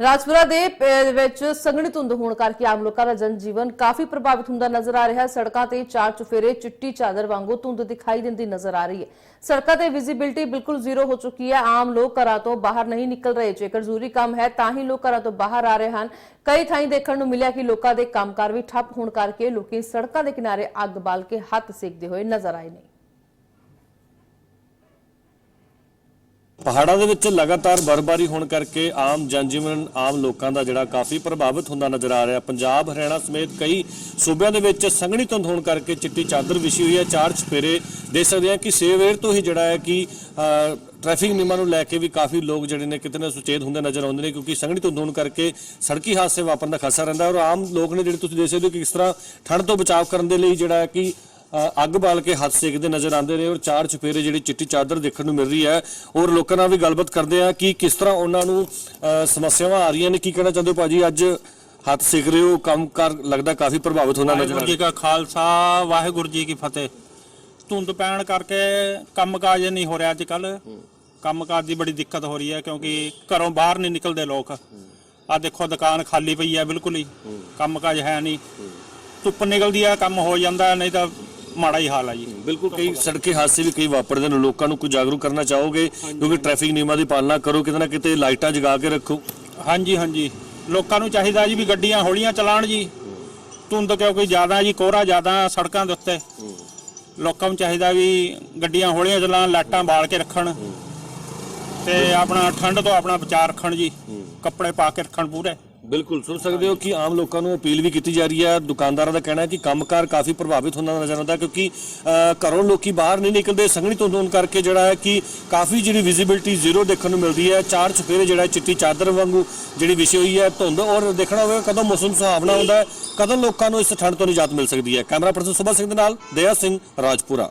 ਰਾਜਪੁਰਾ ਦੇ ਵਿੱਚ ਸੰਘਣੀ ਧੁੰਦ ਹੋਣ ਕਰਕੇ ਆਮ ਲੋਕਾਂ ਦਾ ਜਨ ਜੀਵਨ ਕਾਫੀ ਪ੍ਰਭਾਵਿਤ ਹੁੰਦਾ ਨਜ਼ਰ ਆ ਰਿਹਾ ਹੈ। ਸੜਕਾਂ ਤੇ ਚਾਰ ਚੁਫੇਰੇ, ਚਿੱਟੀ ਚਾਦਰ ਵਾਂਗੂ ਧੁੰਦ ਦਿਖਾਈ ਦਿੰਦੀ ਨਜ਼ਰ ਆ ਰਹੀ ਹੈ। ਸੜਕਾਂ ਤੇ ਵਿਜ਼ਿਬਿਲਟੀ ਬਿਲਕੁਲ ਜ਼ੀਰੋ ਹੋ ਚੁੱਕੀ ਹੈ। ਆਮ ਲੋਕ ਘਰਾਂ ਤੋਂ ਬਾਹਰ ਨਹੀਂ ਨਿਕਲ ਰਹੇ। ਜੇਕਰ ਜ਼ਰੂਰੀ ਕੰਮ ਹੈ ਤਾਂ ਹੀ ਲੋਕ ਘਰਾਂ ਤੋਂ ਬਾਹਰ ਆ ਰਹੇ ਹਨ। ਕਈ ਥਾਈਂ ਦੇਖਣ ਨੂੰ ਮਿਲਿਆ ਕਿ ਲੋਕਾਂ ਦੇ ਕੰਮਕਾਰ ਵੀ ਠੱਪ ਹੋਣ ਕਰਕੇ ਲੋਕੀ ਸੜਕਾਂ ਦੇ ਕਿਨਾਰੇ ਅੱਗ ਬਾਲ ਕੇ ਹੱਥ ਸੇਕਦੇ ਹੋਏ ਨਜ਼ਰ ਆਏ ਨੇ। ਪਹਾੜਾਂ ਦੇ ਵਿੱਚ ਲਗਾਤਾਰ ਬਰਫ਼ਬਾਰੀ ਹੋਣ ਕਰਕੇ ਆਮ ਜਨਜੀਵਨ ਆਮ ਲੋਕਾਂ ਦਾ ਜਿਹੜਾ ਕਾਫੀ ਪ੍ਰਭਾਵਿਤ ਹੁੰਦਾ ਨਜ਼ਰ ਆ ਰਿਹਾ। ਪੰਜਾਬ ਹਰਿਆਣਾ ਸਮੇਤ ਕਈ ਸੂਬਿਆਂ ਦੇ ਵਿੱਚ ਸੰਘਣੀ ਧੁੰਦ ਹੋਣ ਕਰਕੇ ਚਿੱਟੀ ਚਾਦਰ ਵਿਛੀ ਹੋਈ ਹੈ। ਚਾਰ ਚਫੇਰੇ ਦੇਖ ਸਕਦੇ ਹਾਂ ਕਿ ਸੇਵੇਰ ਤੋਂ ਹੀ ਜਿਹੜਾ ਹੈ ਕਿ ਅ, ਟ੍ਰੈਫਿਕ ਨਿਯਮਾਂ ਨੂੰ ਲੈ ਕੇ ਵੀ ਕਾਫੀ ਲੋਕ ਜਿਹੜੇ ਨੇ ਕਿਤੇ ਨਾ ਸੁਚੇਤ ਹੁੰਦੇ ਨਜ਼ਰ ਆਉਂਦੇ ਨੇ ਕਿਉਂਕਿ ਸੰਘਣੀ ਧੁੰਦ ਹੋਣ ਕਰਕੇ ਸੜਕੀ ਹਾਦਸੇ ਵਾਪਰਨ ਦਾ ਖਤਰਾ ਰਹਿੰਦਾ ਔਰ ਆਮ ਲੋਕ ਨੇ ਜਿਹੜੇ ਤੁਸੀਂ ਦੇਖ ਸਕਦੇ ਹੋ ਕਿ ਕਿਸ ਤਰ੍ਹਾਂ ਠੰਡ ਤੋਂ ਬਚਾਅ ਕਰਨ ਦੇ ਲਈ ਜਿਹੜਾ ਹੈ ਕਿ ਅੱਗ ਬਾਲ ਕੇ ਹੱਥ ਸੇਕਦੇ ਨਜ਼ਰ ਆਉਂਦੇ ਨੇ ਔਰ ਚਾਰ ਚੁਫੇਰੇ ਜਿਹੜੀ ਚਿੱਟੀ ਚਾਦਰ ਦੇਖਣ ਨੂੰ ਮਿਲ ਰਹੀ ਹੈ ਔਰ ਲੋਕਾਂ ਨਾਲ ਵੀ ਗੱਲਬਾਤ ਕਰਦੇ ਆ ਕਿ ਕਿਸ ਤਰ੍ਹਾਂ ਉਹਨਾਂ ਨੂੰ ਸਮੱਸਿਆਵਾਂ ਆ ਰਹੀਆਂ ਨੇ ਕੀ ਕਹਿਣਾ ਚਾਹੁੰਦੇ ਹੋ ਭਾਜੀ? ਅੱਜ ਹੱਥ ਸੇਕ ਰਹੇ ਹੋ ਕੰਮ ਕਰ ਲੱਗਦਾ ਕਾਫੀ ਪ੍ਰਭਾਵਿਤ ਹੁੰਦਾ ਨਜ਼ਰ ਆ ਵਾਹਿਗੁਰੂ ਜੀ ਕਾ ਖਾਲਸਾ ਵਾਹਿਗੁਰੂ ਜੀ ਕੀ ਫਤਿਹ। ਧੁੰਦ ਪੈਣ ਕਰਕੇ ਕੰਮਕਾਜ ਨਹੀਂ ਹੋ ਰਿਹਾ ਅੱਜ ਕੱਲ ਕੰਮਕਾਜ ਦੀ ਬੜੀ ਦਿੱਕਤ ਹੋ ਰਹੀ ਹੈ ਕਿਉਂਕਿ ਘਰੋਂ ਬਾਹਰ ਨਹੀਂ ਨਿਕਲਦੇ ਲੋਕ। ਆ ਦੇਖੋ ਦੁਕਾਨ ਖਾਲੀ ਪਈ ਹੈ ਬਿਲਕੁਲ ਹੀ। ਕੰਮਕਾਜ ਹੈ ਨਹੀਂ। ਧੁੱਪ ਨਿਕਲਦੀ ਆ ਕੰਮ ਹੋ ਜਾਂਦਾ ਨਹੀਂ ਤਾਂ ਮਾੜਾ ਹੀ ਹਾਲ ਆ ਜੀ। ਬਿਲਕੁਲ ਕਈ ਸੜਕੇ ਹਾਦਸੇ ਵੀ ਕਈ ਵਾਪਰਦੇ ਨੇ। ਲੋਕਾਂ ਨੂੰ ਕੁਝ ਜਾਗਰੂਕ ਕਰਨਾ ਚਾਹੋਗੇ? ਕਿਉਂਕਿ ਟ੍ਰੈਫਿਕ ਨਿਯਮਾਂ ਦੀ ਪਾਲਣਾ ਕਰੋ ਕਿਤੇ ਨਾ ਕਿਤੇ ਲਾਈਟਾਂ ਜਗਾ ਕੇ ਰੱਖੋ। ਹਾਂਜੀ ਹਾਂਜੀ। ਲੋਕਾਂ ਨੂੰ ਚਾਹੀਦਾ ਜੀ ਵੀ ਗੱਡੀਆਂ ਹੌਲੀਆਂ ਚਲਾਉਣ ਜੀ। ਧੁੰਦ ਕਿਉਂਕਿ ਜ਼ਿਆਦਾ ਜੀ ਕੋਹਰਾ ਜ਼ਿਆਦਾ ਸੜਕਾਂ ਦੇ ਉੱਤੇ। ਲੋਕਾਂ ਨੂੰ ਚਾਹੀਦਾ ਵੀ ਗੱਡੀਆਂ ਹੌਲੀਆਂ ਚਲਾਉਣ ਲਾਈਟਾਂ ਬਾਲ ਕੇ ਰੱਖਣ। ਤੇ ਆਪਣਾ ਠੰਡ ਤੋਂ ਆਪਣਾ ਬਚਾਅ ਰੱਖਣ ਜੀ। ਕੱਪੜੇ ਪਾ ਕੇ ਰੱਖਣ ਪੂਰੇ। ਬਿਲਕੁਲ, ਸੁਣ ਸਕਦੇ ਹੋ ਕਿ ਆਮ ਲੋਕਾਂ ਨੂੰ ਅਪੀਲ ਵੀ ਕੀਤੀ ਜਾ ਰਹੀ ਹੈ ਦੁਕਾਨਦਾਰਾਂ ਦਾ ਕਹਿਣਾ ਹੈ ਕਿ ਕੰਮਕਾਰ ਕਾਫੀ ਪ੍ਰਭਾਵਿਤ ਹੁੰਦਾ ਨਜ਼ਰ ਆਉਂਦਾ ਕਿਉਂਕਿ ਘਰੋਂ ਲੋਕੀ ਬਾਹਰ ਨਹੀਂ ਨਿਕਲਦੇ। ਸੰਘਣੀ ਧੁੰਦ ਹੋਣ ਕਰਕੇ ਜਿਹੜਾ ਹੈ ਕਿ ਕਾਫੀ ਜਿਹੜੀ ਵਿਜ਼ਿਬਿਲਟੀ ਜ਼ੀਰੋ ਦੇਖਣ ਨੂੰ ਮਿਲਦੀ ਹੈ। ਚਾਰ ਚੁਫੇਰੇ ਜਿਹੜਾ ਚਿੱਟੀ ਚਾਦਰ ਵਾਂਗੂ ਜਿਹੜੀ ਵਿਸ਼ੇ ਹੋਈ ਹੈ ਧੁੰਦ। ਔਰ ਦੇਖਣਾ ਹੋਵੇਗਾ ਕਦੋਂ ਮੌਸਮ ਸੁਹਾਵਣਾ ਹੁੰਦਾ ਹੈ, ਕਦੋਂ ਲੋਕਾਂ ਨੂੰ ਇਸ ਠੰਡ ਤੋਂ ਨਿਜਾਤ ਮਿਲ ਸਕਦੀ ਹੈ। ਕੈਮਰਾ ਪਰਸਨ ਸੁਭਾ ਸਿੰਘ ਦੇ ਨਾਲ, ਦਇਆ ਸਿੰਘ, ਰਾਜਪੁਰਾ।